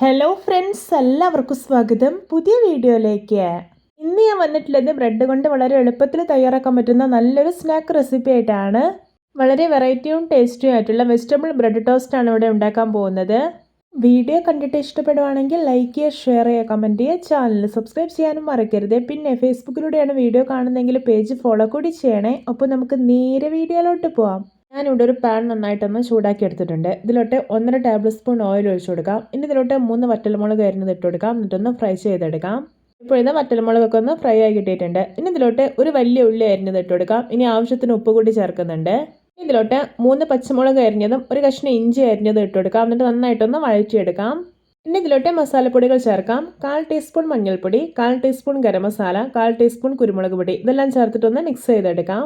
Hello friends എല്ലാവർക്കും സ്വാഗതം. പുതിയ വീഡിയോയിലേക്ക്. ഇന്ന് ഞാൻ വന്നിട്ടുള്ളത് ബ്രെഡ് കൊണ്ട് വളരെ എളുപ്പത്തിൽ തയ്യാറാക്കാൻ പറ്റുന്ന നല്ലൊരു സ്നാക്ക് റെസിപ്പി ആയിട്ടാണ്. വളരെ വെറൈറ്റിയും ടേസ്റ്റിയും ആയിട്ടുള്ള വെജിറ്റബിൾ ബ്രെഡ് ടോസ്റ്റ് ആണ് ഇവിടെ ഉണ്ടാക്കാൻ പോകുന്നത്. വീഡിയോ കണ്ടിട്ട് ഇഷ്ടപ്പെടുവാണെങ്കിൽ ലൈക്ക് ചെയ്യുക ഷെയർ ചെയ്യുക കമന്റ് ചെയ്യുക. ചാനൽ സബ്സ്ക്രൈബ് ചെയ്യാനും മറക്കരുത്. പിന്നെ ഫേസ്ബുക്കിലൂടെയാണ് വീഡിയോ കാണുന്നതെങ്കിൽ പേജ് ഫോളോ കൂടി ചെയ്യണേ. അപ്പോൾ നമുക്ക് നേരെ വീഡിയോയിലോട്ട് പോവാം. ഞാനിവിടെ ഒരു പാൻ നന്നായിട്ടൊന്ന് ചൂടാക്കി എടുത്തിട്ടുണ്ട്. ഇതിലോട്ട് ഒന്നര ടേബിൾ സ്പൂൺ ഓയിൽ ഒഴിച്ചു കൊടുക്കാം. ഇനി ഇതിലോട്ട് മൂന്ന് വറ്റൽമുളക് അരിഞ്ഞത് ഇട്ട് കൊടുക്കാം. എന്നിട്ടൊന്ന് ഫ്രൈ ചെയ്തെടുക്കാം. ഇപ്പോൾ ഇത് വറ്റൽമുളകൊക്കെ ഒന്ന് ഫ്രൈ ആയി കിട്ടിയിട്ടുണ്ട്. ഇനി ഇതിലോട്ട് ഒരു വലിയ ഉള്ളി അരിഞ്ഞത് ഇട്ട് കൊടുക്കാം. ഇനി ആവശ്യത്തിന് ഉപ്പ് കൂടി ചേർക്കുന്നുണ്ട്. ഇതിലോട്ട് മൂന്ന് പച്ചമുളക് അരിഞ്ഞതും ഒരു കഷ്ണം ഇഞ്ചി അരിഞ്ഞതും ഇട്ട് കൊടുക്കാം. എന്നിട്ട് നന്നായിട്ടൊന്ന് വഴറ്റിയെടുക്കാം. പിന്നെ ഇതിലോട്ട് മസാലപ്പൊടികൾ ചേർക്കാം. കാൽ ടീസ്പൂൺ മഞ്ഞൾപ്പൊടി കാൽ ടീസ്പൂൺ ഗരം മസാല കാൽ ടീസ്പൂൺ കുരുമുളക് പൊടി ഇതെല്ലാം ചേർത്തിട്ടൊന്ന് മിക്സ് ചെയ്തെടുക്കാം.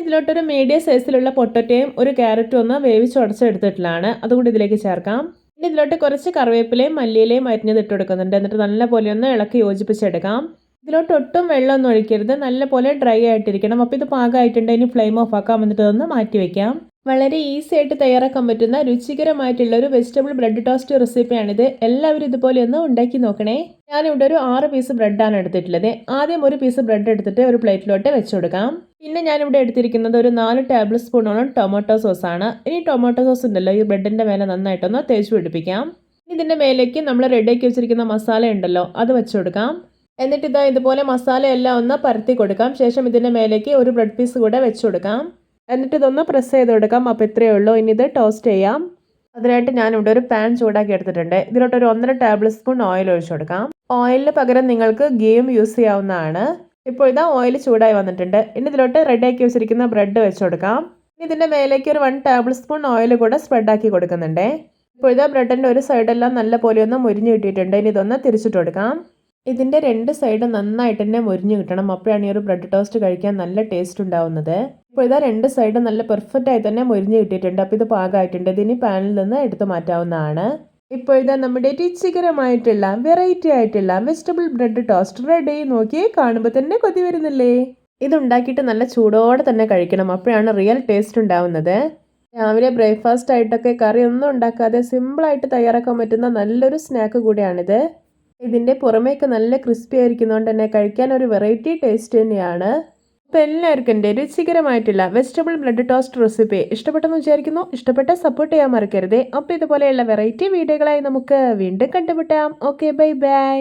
ഇതിലോട്ടൊരു മീഡിയം സൈസിലുള്ള പൊട്ടറ്റയും ഒരു ക്യാരറ്റും ഒന്ന് വേവിച്ച് ഉടച്ചെടുത്തിട്ടുള്ളതാണ് അതുകൂടി ഇതിലേക്ക് ചേർക്കാം. പിന്നെ ഇതിലോട്ട് കുറച്ച് കറിവേപ്പിലയും മല്ലിയിലയും അരിഞ്ഞത് ഇട്ട് കൊടുക്കുന്നുണ്ട് എന്നിട്ട് നല്ലപോലെ ഒന്ന് ഇളക്കി യോജിപ്പിച്ചെടുക്കാം. ഇതിലോട്ട് ഒട്ടും വെള്ളമൊന്നും ഒഴിക്കരുത്. നല്ലപോലെ ഡ്രൈ ആയിട്ടിരിക്കണം. അപ്പോൾ ഇത് പാകമായിട്ടുണ്ട് ഇനി ഫ്ലെയിം ഓഫ് ആക്കാം. എന്നിട്ട് ഒന്ന് മാറ്റി വെക്കാം വളരെ ഈസി ആയിട്ട് തയ്യാറാക്കാൻ പറ്റുന്ന രുചികരമായിട്ടുള്ള ഒരു വെജിറ്റബിൾ ബ്രെഡ് ടോസ്റ്റ് റെസിപ്പിയാണിത് എല്ലാവരും ഇതുപോലെ ഒന്ന് ഉണ്ടാക്കി നോക്കണേ. ഞാനിവിടെ ഒരു ആറ് പീസ് ബ്രെഡാണ് എടുത്തിട്ടുള്ളത്. ആദ്യം ഒരു പീസ് ബ്രെഡ് എടുത്തിട്ട് ഒരു പ്ലേറ്റിലോട്ട് വെച്ച് കൊടുക്കാം. പിന്നെ ഞാനിവിടെ എടുത്തിരിക്കുന്നത് ഒരു നാല് ടേബിൾ സ്പൂണോളം ടൊമാറ്റോ സോസാണ് ഇനി ടൊമാറ്റോ സോസ് ഉണ്ടല്ലോ ഈ ബ്രെഡിന്റെ മേലെ നന്നായിട്ടൊന്ന് തേച്ച് പിടിപ്പിക്കാം. ഇതിന്റെ മേലേക്ക് നമ്മൾ റെഡിയാക്കി വെച്ചിരിക്കുന്ന മസാല ഉണ്ടല്ലോ അത് വെച്ച് കൊടുക്കാം. എന്നിട്ട് ഇതാ ഇതുപോലെ മസാല എല്ലാം ഒന്ന് പരത്തി കൊടുക്കാം. ശേഷം ഇതിന്റെ മേലേക്ക് ഒരു ബ്രെഡ് പീസ് കൂടെ വെച്ചു കൊടുക്കാം. എന്നിട്ട് ഇതൊന്ന് പ്രസ് ചെയ്ത് കൊടുക്കാം അപ്പോൾ ഇത്രയേ ഉള്ളൂ. ഇനി ഇത് ടോസ്റ്റ് ചെയ്യാം. അതിനായിട്ട് ഞാനിവിടെ ഒരു പാൻ ചൂടാക്കി എടുത്തിട്ടുണ്ട്. ഇതിലോട്ട് ഒരു ഒന്നര ടേബിൾ സ്പൂൺ ഓയിൽ ഒഴിച്ചു കൊടുക്കാം. ഓയിലിന് പകരം നിങ്ങൾക്ക് ഗീയും യൂസ് ചെയ്യാവുന്നതാണ്. ഇപ്പോൾ ഇതാ ഓയിൽ ചൂടായി വന്നിട്ടുണ്ട്. ഇനി ഇതിലോട്ട് റെഡിയാക്കി വെച്ചിരിക്കുന്ന ബ്രെഡ് വെച്ച് കൊടുക്കാം. ഇനി ഇതിന്റെ മേലേക്ക് ഒരു വൺ ടേബിൾ സ്പൂൺ ഓയിൽ കൂടെ സ്പ്രെഡാക്കി കൊടുക്കുന്നുണ്ട്. ഇപ്പോൾ ഇതാ ബ്രെഡിന്റെ ഒരു സൈഡെല്ലാം നല്ല പോലെ ഒന്ന് മുരിഞ്ഞ് കിട്ടിയിട്ടുണ്ട്. ഇനി ഇതൊന്ന് തിരിച്ചിട്ട് കൊടുക്കാം. ഇതിന്റെ രണ്ട് സൈഡും നന്നായിട്ട് തന്നെ മുരിഞ്ഞ് കിട്ടണം. അപ്പോഴാണ് ഈ ഒരു ബ്രെഡ് ടോസ്റ്റ് കഴിക്കാൻ നല്ല ടേസ്റ്റ് ഉണ്ടാവുന്നത്. ഇപ്പോൾ ഇതാ രണ്ട് സൈഡും നല്ല പെർഫെക്റ്റ് ആയി തന്നെ മുരിഞ്ഞ് കിട്ടിയിട്ടുണ്ട്. അപ്പോൾ ഇത് പാകമായിട്ടുണ്ട്. ഇതിനി പാനിൽ നിന്ന് എടുത്തു മാറ്റാവുന്നതാണ്. ഇപ്പോൾ ഇതാ നമ്മുടെ രുചികരമായിട്ടുള്ള വെറൈറ്റി ആയിട്ടുള്ള വെജിറ്റബിൾ ബ്രെഡ് ടോസ്റ്റ് റെഡി നോക്കി കാണുമ്പോൾ തന്നെ കൊതി വരുന്നില്ലേ? ഇതുണ്ടാക്കിയിട്ട് നല്ല ചൂടോടെ തന്നെ കഴിക്കണം. അപ്പോഴാണ് റിയൽ ടേസ്റ്റ് ഉണ്ടാവുന്നത്. രാവിലെ ബ്രേക്ക്ഫാസ്റ്റ് ആയിട്ടൊക്കെ കറി ഒന്നും ഉണ്ടാക്കാതെ സിമ്പിളായിട്ട് തയ്യാറാക്കാൻ പറ്റുന്ന നല്ലൊരു സ്നാക്ക് കൂടിയാണിത്. ഇതിന്റെ പുറമേക്ക് നല്ല ക്രിസ്പി ആയിരിക്കുന്നതുകൊണ്ട് തന്നെ കഴിക്കാൻ ഒരു വെറൈറ്റി ടേസ്റ്റ് തന്നെയാണ്. അപ്പോൾ എല്ലാവർക്കും എന്റെ രുചികരമായിട്ടുള്ള വെജിറ്റബിൾ ബ്ലഡ് ടോസ്റ്റ് റെസിപ്പി ഇഷ്ടപ്പെട്ടെന്ന് വിചാരിക്കുന്നു. ഇഷ്ടപ്പെട്ട സപ്പോർട്ട് ചെയ്യാൻ മറക്കരുത്. അപ്പോൾ ഇതുപോലെയുള്ള വെറൈറ്റി വീഡിയോകളായി നമുക്ക് വീണ്ടും കണ്ടുമുട്ടാം. Okay bye bye